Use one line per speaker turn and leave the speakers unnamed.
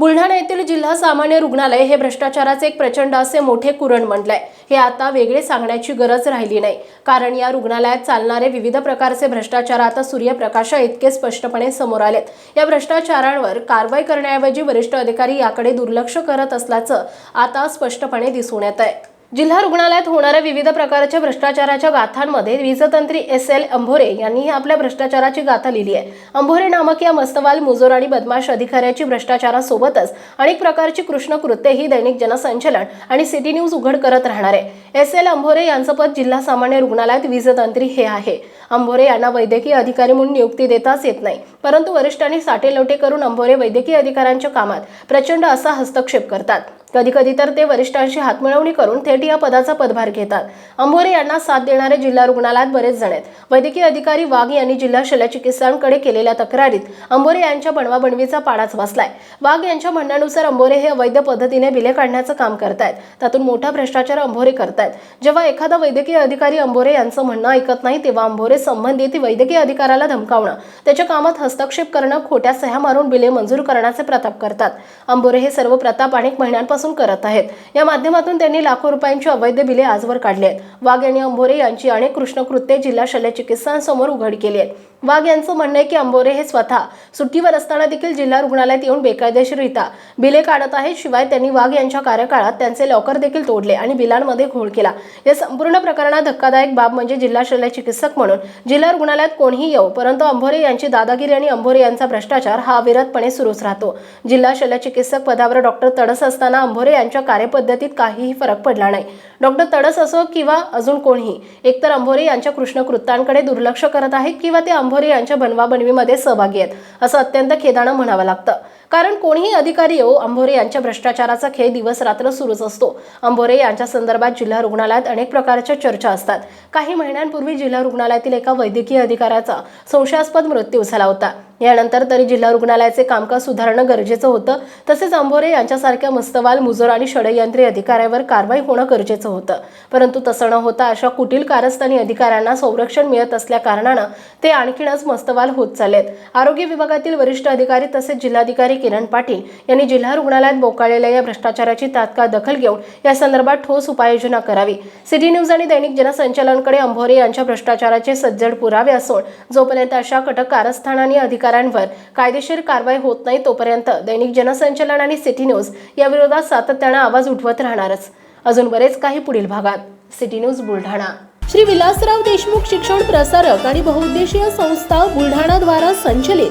बुलढाणा येथील जिल्हा सामान्य रुग्णालय हे भ्रष्टाचाराचे एक प्रचंड असे मोठे कुरण म्हणलंय हे आता वेगळे सांगण्याची गरज राहिली नाही. कारण या रुग्णालयात चालणारे विविध प्रकारचे भ्रष्टाचार आता सूर्यप्रकाशा इतके स्पष्टपणे समोर आलेत. या भ्रष्टाचारांवर कारवाई करण्याऐवजी वरिष्ठ अधिकारी याकडे दुर्लक्ष करत असल्याचं आता स्पष्टपणे दिसून येत आहे जिल्हा रुग्णालयात होणाऱ्या विविध प्रकारच्या भ्रष्टाचाराच्या गाथांमध्ये वीजतंत्री एस एल अंभोरे यांनी आपल्या भ्रष्टाचाराची गाथा लिहिली आहे. अंभोरे नामक या मस्तवाल मुजोर आणि बदमाश अधिकाऱ्याची भ्रष्टाचारासोबतच अनेक प्रकारची कृष्ण कृत्येही दैनिक जनसंचलन आणि सिटी न्यूज उघड करत राहणार आहे. एस एल अंभोरे यांचं पद जिल्हा सामान्य रुग्णालयात वीजतंत्री हे आहे. अंभोरे यांना वैद्यकीय अधिकारी म्हणून नियुक्ती देताच येत नाही. परंतु वरिष्ठांनी साठेलोटे करून अंभोरे वैद्यकीय अधिकाऱ्यांच्या कामात प्रचंड असा हस्तक्षेप करतात. कधी कधी तर ते वरिष्ठांशी हातमिळवणी करून थेट या पदाचा पदभार घेतात. अंभोरे यांना साथ देणारे जिल्हा रुग्णालयात बरेच जण आहेत. वैद्यकीय अधिकारी वाघ यांनी जिल्हा शल्यचिकित्सकांकडे केलेल्या तक्रारीत अंभोरे यांच्या बनवाबणवीचा पाडाच बसलाय वाघ यांच्या म्हणण्यानुसार अंभोरे हे अवैध पद्धतीने बिले काढण्याचं काम करतायत. त्यातून मोठा भ्रष्टाचार अंभोरे करतायत. जेव्हा एखादा वैद्यकीय अधिकारी अंभोरे यांचं म्हणणं ऐकत नाही तेव्हा अंभोरे संबंधित वैद्यकीय अधिकाऱ्याला धमकावणं त्याच्या कामात हस्तक्षेप करणं खोट्या सह्या मारून बिले मंजूर करण्याचे प्रताप करतात. अंबोरे हे सर्व प्रताप अनेक महिन्यांपासून करत आहेत. या माध्यमातून त्यांनी लाखो रुपये रुपयांची अवैध बिले आजवर काढली आहेत. वाघ यांनी अंबोरे यांची अनेक कृष्णकृत्ये जिल्हा शल्यचिकित्सांसमोर उघड केली आहेत. वाघ यांचं म्हणणं आहे की अंबोरे हे स्वतः सुट्टीवर असताना देखील जिल्हा रुग्णालयात येऊन बेकायदेशीररित्या बिले काढत आहेत. शिवाय त्यांनी वाघ यांच्या कार्यकाळात त्यांचे लॉकर देखील तोडले आणि बिलांमध्ये घोळ केला. या संपूर्ण प्रकरणात धक्कादायक बाब म्हणजे जिल्हा शल्य चिकित्सक म्हणून जिल्हा रुग्णालयात कोणीही येऊ परंतु अंभोरे यांची दादागिरी आणि अंभोरे यांचा भ्रष्टाचार हा अविरतपणे सुरूच राहतो. जिल्हा शल्य चिकित्सक पदावर डॉक्टर तडस असताना अंभोरे यांच्या कार्यपद्धतीत काहीही फरक पडला नाही. डॉक्टर तडस असो किंवा अजून कोणीही एकतर अंभोरे यांच्या कृष्णकृत्यांकडे दुर्लक्ष करत आहेत किंवा ते अंभोरे यांच्या बनवाबनवीमध्ये सहभागी आहेत असं अत्यंत खेदानं म्हणावं लागतं. कारण कोणीही अधिकारी येऊ अंभोरे यांच्या भ्रष्टाचाराचा खेळ दिवस रात्र सुरूच असतो. अंभोरे यांच्या संदर्भात जिल्हा रुग्णालयात अनेक प्रकारच्या चर्चा असतात. काही महिन्यांपूर्वी जिल्हा रुग्णालयातील एका वैद्यकीय अधिकाऱ्याचा संशयास्पद मृत्यू झाला होता. यानंतर तरी जिल्हा रुग्णालयाचे कामकाज सुधारणं गरजेचं होतं. तसेच अंभोरे यांच्यासारख्या मस्तवाल मुजोर आणि षडयंत्री अधिकाऱ्यावर कारवाई होणं गरजेचं होतं. परंतु तसं न होता अशा कुटील कारस्थानी अधिकाऱ्यांना संरक्षण मिळत असल्या कारणानं ते आणखीनच मस्तवाल होत चाललेत. आरोग्य विभागातील वरिष्ठ अधिकारी तसेच जिल्हाधिकारी किरण पाटील यांनी जिल्हा रुग्णालयात बोकाळलेल्या या भ्रष्टाचाराची तात्काळ दखल घेऊन या संदर्भात ठोस उपाययोजना करावी. सिटी न्यूज आणि दैनिक जनसंचालनकडे अंभोरे यांच्या भ्रष्टाचाराचे सज्जड पुरावे असून जोपर्यंत अशा कटक कारस्थानांनी अधिकाऱ्यांवर कायदेशीर कारवाई होत नाही तोपर्यंत दैनिक जनसंचालन आणि सिटी न्यूज या विरोधात सातत्यानं आवाज उठवत राहणारच. अजून बरेच काही पुढील भागात. City news Buldhana. Shri Vilasrao Deshmukh शिक्षण प्रसारक आणि बहुउद्देशीय संस्था बुलढाणा द्वारा संचलित